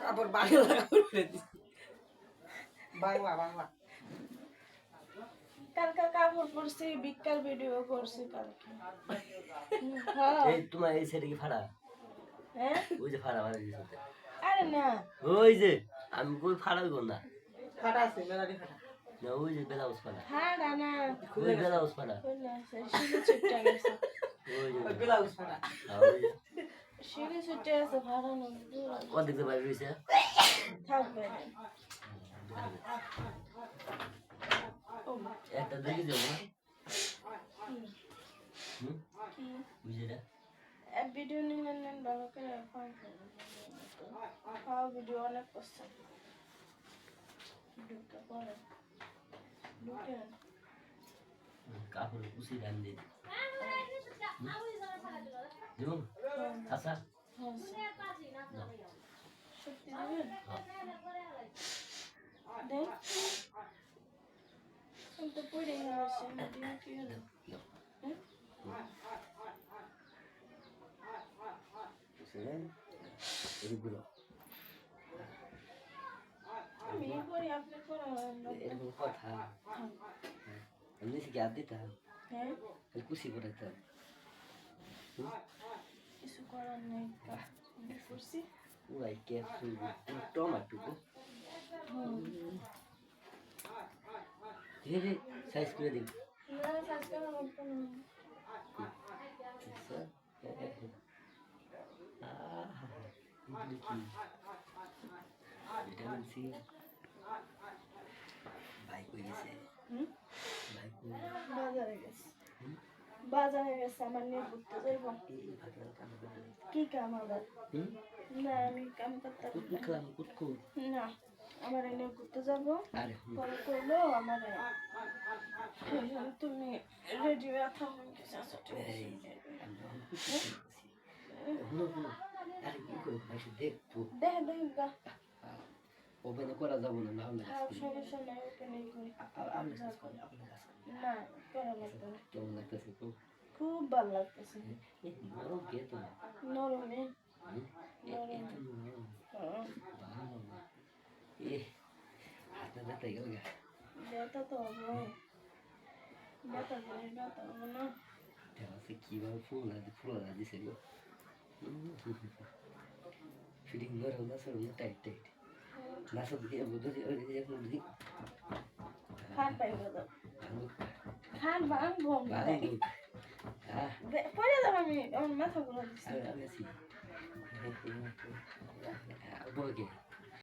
কাপড় বাংলা করে বাংলা বাংলা। কালকে কাপড় পরছি বিকাল ভিডিও করছি কালকে। হ্যাঁ। এই তোমার এই সাইডে কি ফাড়া? হ্যাঁ? ওই যে ফাড়া ফাড়া দিয়েছে আরে না। ওই যে আমি কই ফাড়া গো না? ফাটা আছে মেলাডি ফাটা না ওই যে ফাড়া। না। ওই বেলাউস ফাড়া। ওই না একটা দেখে যাব না কি? হুম? কি? বুঝে এ ভিডিও নিয়ে নেন ভালো করে হ্যাঁ ভিডিও অনেক করছে। ঢুকে পড়ে। ঢুকে। কাপড় দিয়ে দিব আচ্ছা সত্যি আমি তো কথা আমি কি আর দিতাম হ্যাঁ কুচি করাইতাম কিছু করার নেই করছি উড়াই কে টমাটো ধীরে সাইজ করে দিন ভিটামিন সি বাইক হয়ে গেছে হুম বাইক বাজারে গেছে বাজারে গেছে আমার নিয়ে ঘুরতে যাইব করে কি কাম আবার? না আমি কাম করতে কুট খেলাম কুটকু না আমার এনে ঘুরতে যাব। পরে করল আমার তুমি রেডি হয়ে কিছু কি করে দেখব। দেখে দেখে গা ওপেনে করা যাব না খাও সমস্যা নাই করি আপনি কাজ করেন আপনি কাজ না করা লাগবে না। কেমন লাগতেছে তো? খুব ভালো লাগতেছে। এ নরম কে তো? নরমে হ্যাঁ হাতে ব্যথা গেল গা। ব্যথা তো হবে ব্যথা করে ব্যথা হবে না। দেখা যাচ্ছে কীভাবে ফুল আছে ফুল দিছে গো? ফিটিং করে না সর না টাইট টাইট। না সব দিয়ে বুঝে পাইব তো ভালো খান ভাঙবো ভালো আহ পরে যাব আমি আমার মাথা ঘুরা দিচ্ছি আমি আমি আছি বকে